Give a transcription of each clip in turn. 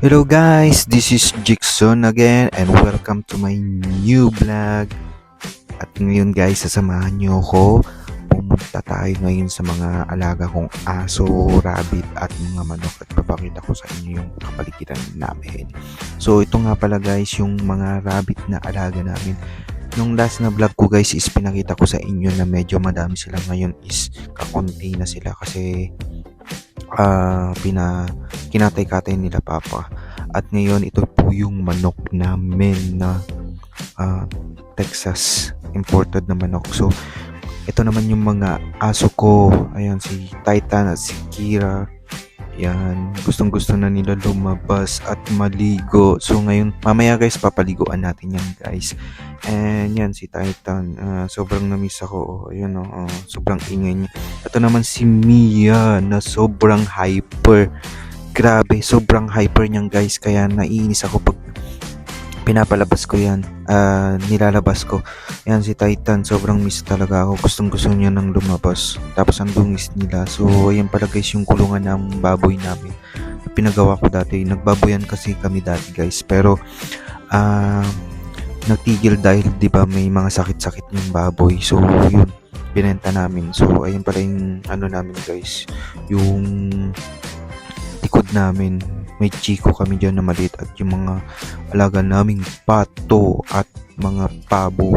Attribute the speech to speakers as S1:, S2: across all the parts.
S1: Hello guys, this is Jigson again and welcome to my new vlog. At ngayon guys, sasamahan niyo ako. Pumunta tayo ngayon sa mga alaga kong aso, rabbit at mga manok at papakita ko sa inyo yung kapaligiran namin. So ito nga pala guys, yung mga rabbit na alaga namin. Nung last na vlog ko guys is pinakita ko sa inyo na medyo madami sila ngayon is kakonti na sila kasi ah pina kinatay-katay nila papa. At ngayon ito po yung manok namin na ah, Texas imported na manok. So ito naman yung mga aso ko. Ayan si Titan at si Kira. Yan, gustong gusto na nila lumabas at maligo. So ngayon, mamaya guys, papaliguan natin yan guys. And yan, si Titan. ah, sobrang namiss ako. Oh, oh, oh, sobrang ingay niya. Ito naman si Mia na sobrang hyper. Grabe, sobrang hyper niyan guys. Kaya naiinis ako pag pinapalabas ko yan. ah, nilalabas ko. Yan si Titan, sobrang miss talaga ako. Gustong gusto niya nang lumabas. Tapos ang dungis nila. So, ayan pala guys yung kulungan ng baboy namin. Pinagawa ko dati. Nagbaboyan kasi kami dati guys. Pero, ah, nagtigil dahil 'di ba may mga sakit-sakit yung baboy. So, yun binenta namin. So, ayun pala yung ano namin guys, yung likod namin. May chiko kami dyan na maliit at yung mga alaga naming pato at mga pabo.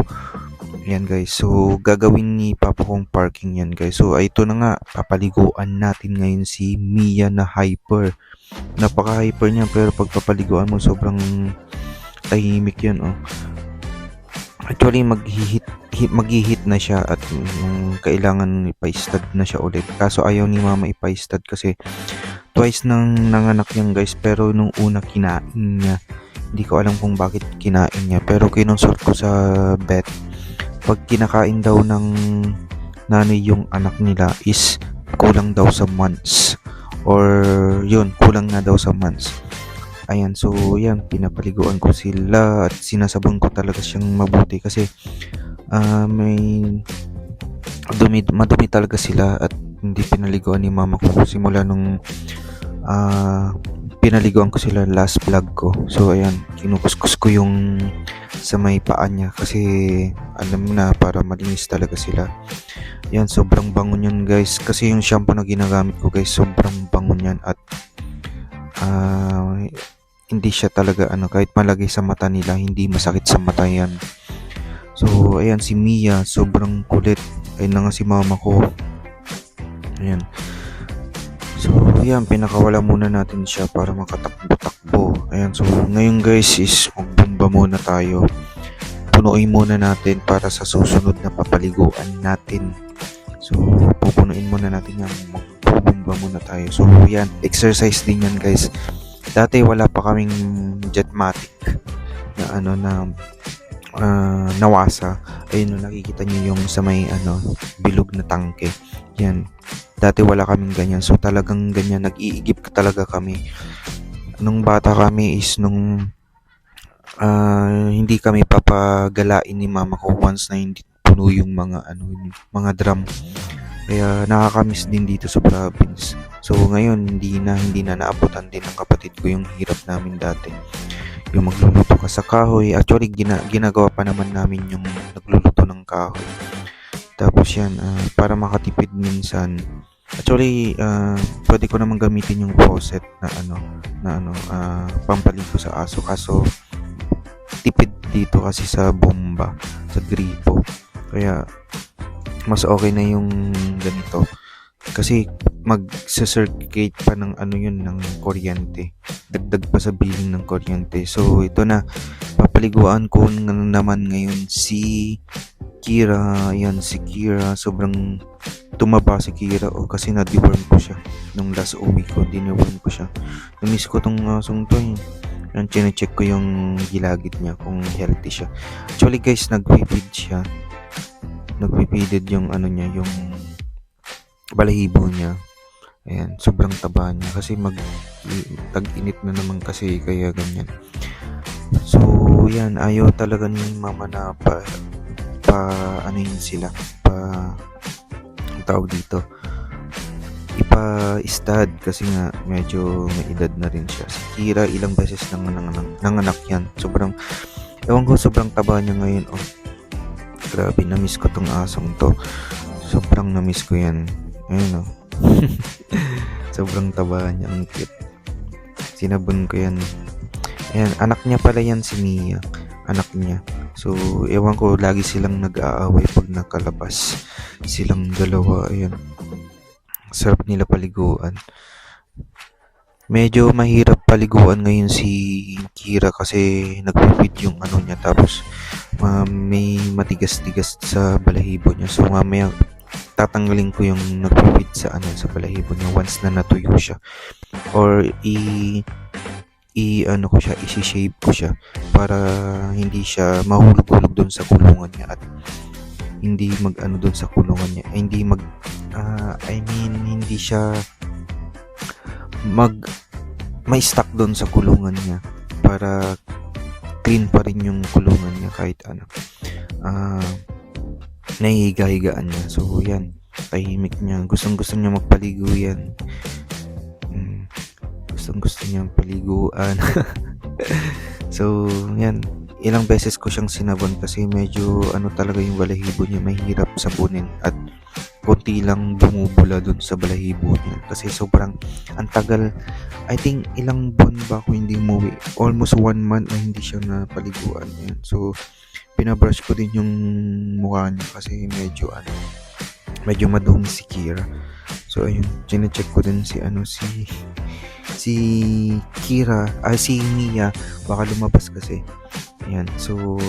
S1: Yan guys. So, gagawin ni Papa kong parking yan guys. So, ito na nga. Papaliguan natin ngayon si Mia na hyper. Napaka-hyper niya pero pag papaliguan mo sobrang tahimik yan oh. Actually, mag-hit mag-hit na siya at mm, kailangan ipa-stud na siya ulit. Kaso ayaw ni mama ipa-stud kasi twice nang nanganak yan guys pero nung una kinain niya. Hindi ko alam kung bakit kinain niya pero kinonsult ko sa vet. Pag kinakain daw ng nanay yung anak nila is kulang daw sa months or yun kulang na daw sa months ayan so yan pinapaliguan ko sila at sinasabon ko talaga siyang mabuti kasi ah, may dumi, madumi talaga sila at hindi pinaliguan ni mama ko simula nung ah, pinaliguan ko sila last vlog ko. So ayan kinukuskus ko yung sa may paa niya kasi alam na para malinis talaga sila. Yan sobrang bangon yan guys. Kasi yung shampoo na ginagamit ko guys sobrang bangon yan at ah, hindi siya talaga ano kahit malagay sa mata nila hindi masakit sa mata yan. So ayan si Mia sobrang kulit. Ayun na nga si mama ko. Ayan so ayan pinakawala muna natin siya para makatakbo-takbo. Ayan so ngayon guys is magbomba muna tayo. Punuin muna natin para sa susunod na papaliguan natin. So pupunuin muna natin yan. Magbomba muna tayo. So yan exercise din yan guys. Dati wala pa kaming jetmatic na ano na ah, nawasa. Ayun nakikita niyo yung sa may ano bilog na tangke yan dati wala kaming ganyan so talagang ganyan nag-iigip talaga kami nung bata kami is nung ah, hindi kami papagalain ni mama ko once na hindi puno yung mga ano mga drum kaya nakakamiss din dito sa province So ngayon hindi na hindi na naabutan din ng kapatid ko yung hirap namin dati. Yung magluluto ka sa kahoy. Actually gina, ginagawa pa naman namin yung nagluluto ng kahoy. Tapos yan ah, para makatipid minsan. Actually ah, pwede ko naman gamitin yung faucet na ano na ano ah, pampaligo sa aso kaso tipid dito kasi sa bomba sa gripo. Kaya mas okay na yung ganito kasi mag-circulate pa ng ano yun ng kuryente. Dagdag pa sa billing ng kuryente. So ito na. Papaliguan ko naman ngayon si Kira. Yan si Kira. Sobrang tumaba si Kira o kasi na-deworm ko siya. Nung last uwi ko dineworm ko siya. Namiss ko tong asong to eh. Yan chinecheck ko yung gilagid niya kung healthy siya. Actually guys nagpipid siya. Nagpipided yung ano niya yung balahibo niya Ayan, sobrang taba niya kasi mag tag-init na naman kasi kaya ganyan. So, yan, ayaw talaga ni mama na pa, pa ano yun sila, pa tawag dito, pa stud kasi nga medyo may edad na rin siya. Si Kira ilang beses nang nanganak, nanganak yan. Sobrang ewan ko sobrang taba niya ngayon. Oh, grabe na-miss ko tong asong to. Sobrang na-miss ko yan. Ayun oh. sobrang taba niya. Ang cute. Sinabon ko yan. Ayan, anak niya pala yan si Mia. Anak niya. So, ewan ko, lagi silang nag-aaway pag nakalabas. Silang dalawa, ayan. Sarap nila paliguan. Medyo mahirap paliguan ngayon si Kira kasi nagpipid yung ano niya tapos ma- may matigas-tigas sa balahibo niya. So mamaya tatanggalin ko yung nagpipid sa ano sa balahibo niya once na natuyo siya or i i ano ko siya, isi-shave ko siya para hindi siya mahulog-hulog doon sa kulungan niya at hindi mag ano doon sa kulungan niya, eh, hindi mag ah, I mean hindi siya mag may stuck doon sa kulungan niya para clean pa rin yung kulungan niya kahit ano. Ah, nahihiga-higaan niya. So, yan. Tahimik niya. Gustong-gusto niya magpaligo yan. Mm, gustong-gusto niya paliguan. so, yan. Ilang beses ko siyang sinabon kasi medyo ano talaga yung balahibo niya mahirap sabunin at konti lang bumubula dun sa balahibo niya. Kasi sobrang ang tagal I think ilang buwan ba ako hindi umuwi? Almost one month na hindi siya napaliguan. Yan. so pinabrush ko din yung mukha niya kasi medyo ano medyo madumi si Kira. So ayun chinecheck ko din si ano si si Kira ah si Mia. Baka lumabas kasi. Yan so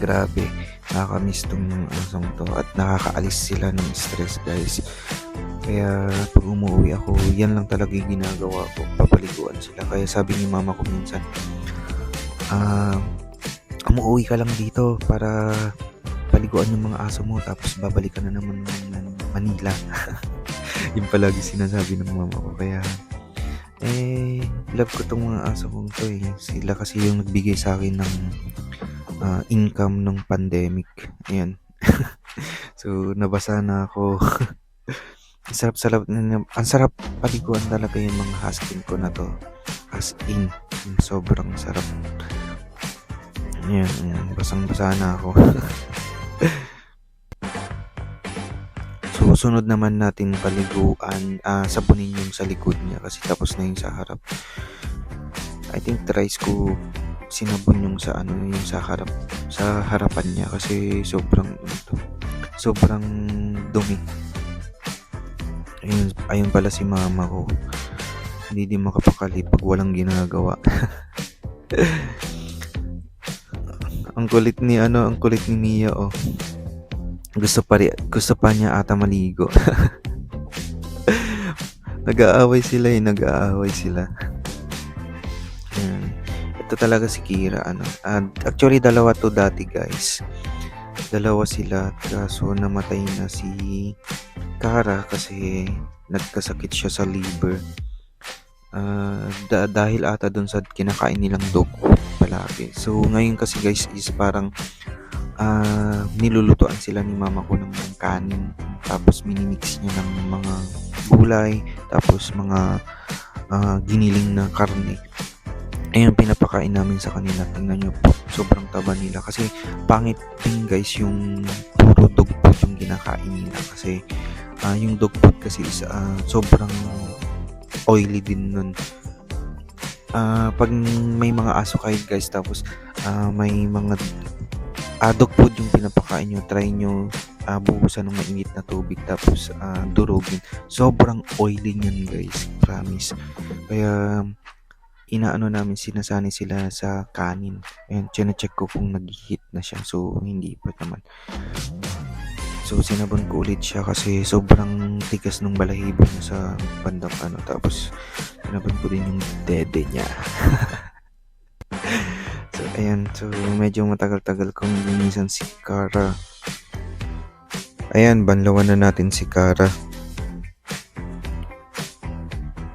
S1: grabe nakakamiss tong asong to at nakakaalis sila ng stress guys. Kaya pag umuwi ako yan lang talaga yung ginagawa ko. Papaliguan sila. Kaya sabi ni mama ko minsan ah umuwi ka lang dito para paliguan yung mga aso mo tapos babalik ka na naman ng Manila. Yung palagi sinasabi ng mama ko. Kaya eh love ko tong mga aso kong to eh. Sila kasi yung nagbigay sa akin ng ah, income ng pandemic. Ayan. so, nabasa na ako. ang sarap sarap ang sarap paliguan talaga yung mga husky ko na to. As in, sobrang sarap. Ayan, ayan. basang-basa na ako. so, sunod naman natin paliguan, ah, sabunin yung sa likod niya kasi tapos na yung sa harap. I think tries ko sinabon yung sa ano yung sa harap sa harapan niya kasi sobrang sobrang dumi. Ayun, ayun pala si mama ko. Hindi din makapakali pag walang ginagawa. Ang kulit ni ano ang kulit ni Mia oh. Gusto pa ri- gusto pa niya ata maligo. Nag-aaway sila eh nag-aaway sila ito talaga si Kira ano. And actually dalawa to dati guys. Dalawa sila kaso namatay na si Kara kasi nagkasakit siya sa liver. Ah, da- dahil ata dun sa kinakain nilang dog food palagi. So ngayon kasi guys is parang ah, nilulutuan sila ni mama ko ng kanin. Tapos minimix niya ng mga gulay. Tapos mga ah, giniling na karne Ayun, pinapakain namin sa kanila. Tingnan nyo sobrang taba nila. Kasi pangit din guys yung puro dog food yung kinakain nila. Kasi ah, yung dog food kasi is ah, sobrang oily din nun. Ah, pag may mga aso kayo guys, tapos ah, may mga ah, dog food yung pinapakain nyo, try nyo ah, buhusan ng mainit na tubig tapos ah, durugin. Sobrang oily niyan guys, promise. Kaya inaano namin sinasani sila sa kanin. Ayan, check ko kung nag-hit na siya. So, hindi pa naman. So, sinabon ko ulit siya kasi sobrang tigas ng balahibo niya sa bandang ano. Tapos, sinabon ko din yung dede niya. so, ayan. So, medyo matagal-tagal kong linisan si Kara. Ayan, banlawan na natin si Kara.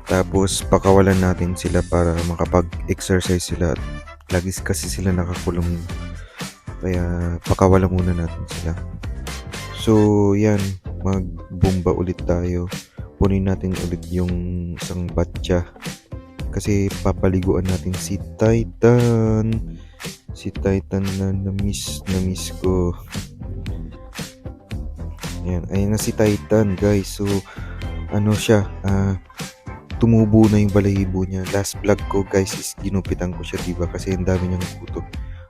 S1: Tapos pakawalan natin sila para makapag-exercise sila. Lagi kasi sila nakakulong. Kaya pakawalan muna natin sila. So, yan. Magbomba ulit tayo. punin natin ulit yung isang batya. Kasi papaliguan natin si Titan. Si Titan na na-miss, na-miss ko. Ayan, ayun na si Titan guys. So, ano siya, ah, tumubo na yung balahibo niya. Last vlog ko guys is ginupitan ko siya, diba? Kasi ang dami niyang kuto.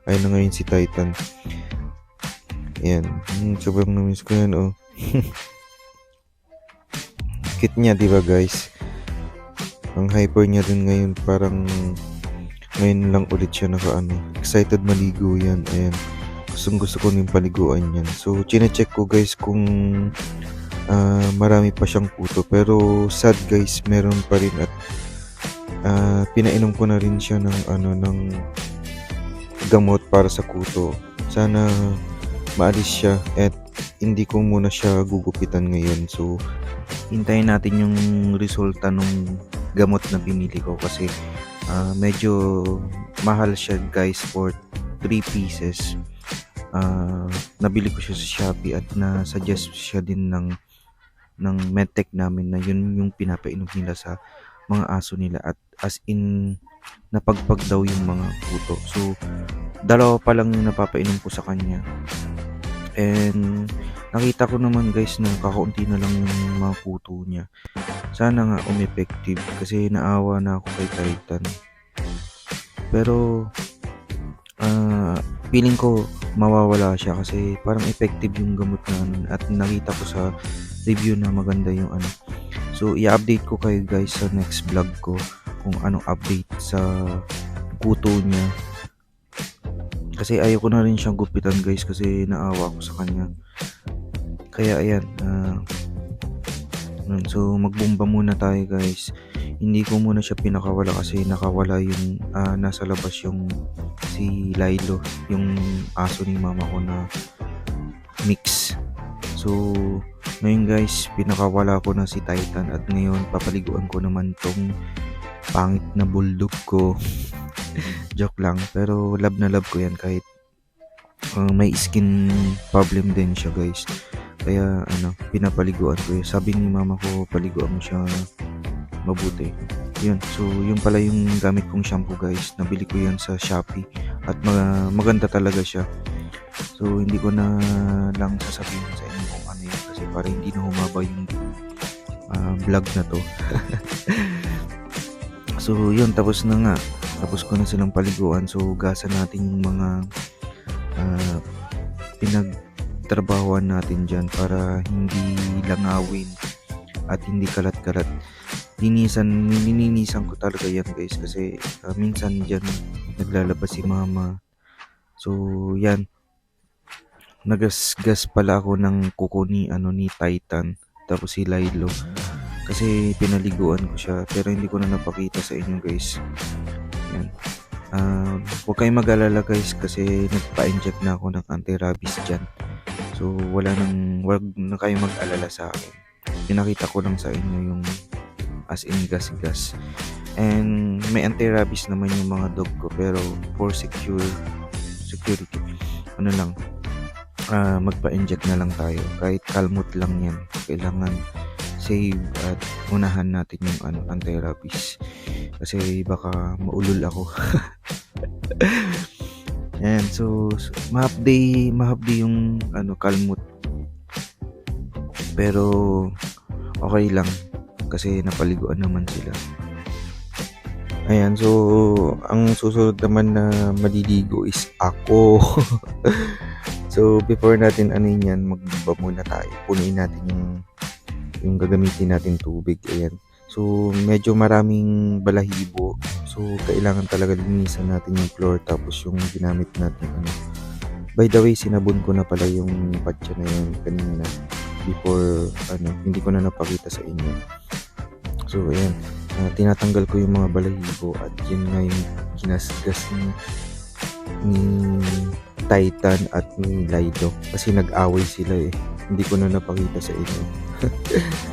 S1: Ayun na ngayon si Titan. Ayan, hmm, sobrang na-miss ko yan, oh. Cute niya, diba guys? Ang hyper niya din ngayon, parang ngayon lang ulit siya naka ano. Excited maligo yan, ayan. Gustong gusto ko yung paliguan yan. So, chinecheck ko guys kung ah, marami pa siyang kuto. Pero sad guys, meron pa rin at ah, pinainom ko na rin siya ng ano ng gamot para sa kuto. Sana maalis siya at hindi ko muna siya gugupitan ngayon. So, hintayin natin yung resulta nung gamot na binili ko kasi ah, medyo mahal siya guys for 3 pieces. Ah, nabili ko siya sa Shopee at na-suggest siya din ng ng medtech namin na yun yung pinapainom nila sa mga aso nila at as in napagpag daw yung mga puto. So, dalawa pa lang yung napapainom ko sa kanya. And nakita ko naman guys na kakaunti na lang yung mga puto niya. Sana nga umeffective kasi naawa na ako kay Titan. Pero ah feeling ko mawawala siya kasi parang effective yung gamot na at nakita ko sa review na maganda yung ano. So, i-update ko kayo guys sa next vlog ko kung anong update sa kuto niya. Kasi ayoko na rin siyang gupitan guys kasi naawa ako sa kanya. Kaya ayan. yun. so, magbomba muna tayo guys. Hindi ko muna siya pinakawala kasi nakawala yung ah, nasa labas yung si Lilo, yung aso ni mama ko na mix. So, ngayon guys, pinakawala ko na si Titan at ngayon papaliguan ko naman tong pangit na bulldog ko. Joke lang, pero love na love ko yan kahit uh, may skin problem din siya guys. Kaya ano, pinapaliguan ko yun. Sabi ni mama ko, paliguan mo siya mabuti. Yun, so yun pala yung gamit kong shampoo guys. Nabili ko yan sa Shopee at ma- maganda talaga siya. So hindi ko na lang sasabihin sa inyo kung kasi para hindi na humaba yung ah, vlog na to. so yun, tapos na nga. Tapos ko na silang paliguan. So gasa natin yung mga ah, pinagtrabahuan natin dyan para hindi langawin at hindi kalat-kalat. Linisan, nilinisan ko talaga yan guys kasi ah, minsan dyan naglalabas si mama. So yan, nagasgas pala ako ng kuko ni ano ni Titan tapos si Lilo. Kasi pinaliguan ko siya pero hindi ko na napakita sa inyo guys. Yan. Ah, huwag kayong mag-alala guys kasi nagpa-inject na ako ng anti-rabies dyan. So wala nang wag na kayong mag-alala sa akin. Pinakita ko lang sa inyo yung as in gas-gas. And may anti-rabies naman yung mga dog ko pero for secure security ano lang ah, magpa-inject na lang tayo. Kahit kalmot lang yan. Kailangan save at unahan natin yung ano, anti-rabies. Kasi baka maulol ako. Ayan, so, so mahapdi, mahapdi yung ano, kalmot. Pero okay lang kasi napaliguan naman sila. Ayan, so ang susunod naman na maliligo is ako. So, before natin ano yan, magba muna tayo. Punuin natin yung yung gagamitin natin tubig. Ayan. So, medyo maraming balahibo. So, kailangan talaga linisan natin yung floor tapos yung ginamit natin ano. By the way, sinabon ko na pala yung patya na yun kanina before ano, hindi ko na napakita sa inyo. So, ayan. Ah, tinatanggal ko yung mga balahibo at yun nga yung ginasgas ni, ni Titan at ni Lido kasi nag-away sila eh. Hindi ko na napakita sa inyo.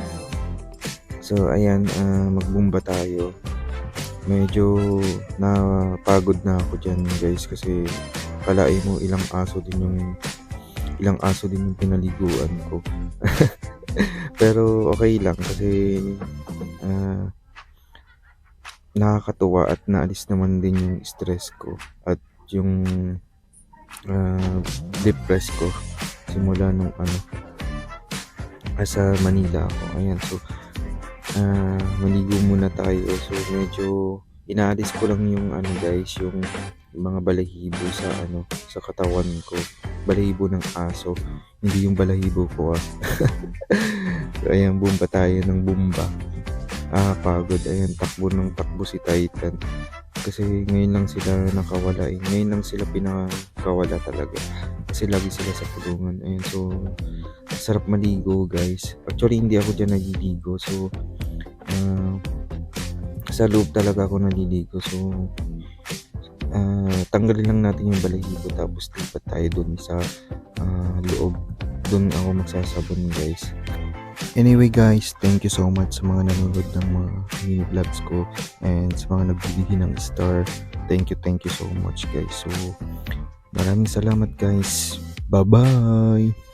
S1: so ayan, ah, magbumba tayo. Medyo napagod na ako dyan guys kasi kalain mo ilang aso din yung ilang aso din yung pinaliguan ko. Pero okay lang kasi ah, nakakatuwa at naalis naman din yung stress ko at yung ah, depress ko simula nung ano sa Manila ako. Ayan, so ah, maligo muna tayo. So medyo inaalis ko lang yung ano guys, yung mga balahibo sa ano sa katawan ko. Balahibo ng aso, hindi yung balahibo ko ah. so, ayan, bumba tayo ng bumba. Ah, pagod. Ayan, takbo ng takbo si Titan. Kasi ngayon lang sila nakawala eh. Ngayon lang sila pinakawala talaga. Kasi lagi sila sa kulungan. Ayan, so sarap maligo guys. Actually, hindi ako dyan naliligo. So, ah, sa loob talaga ako naliligo. So, ah, tanggalin lang natin yung balahibo tapos lipat tayo dun sa ah, loob. Dun ako magsasabon guys. Anyway guys, thank you so much sa mga nanonood ng mga mini vlogs ko and sa mga nagbibigay ng star. Thank you, thank you so much guys. So, maraming salamat guys. Bye-bye!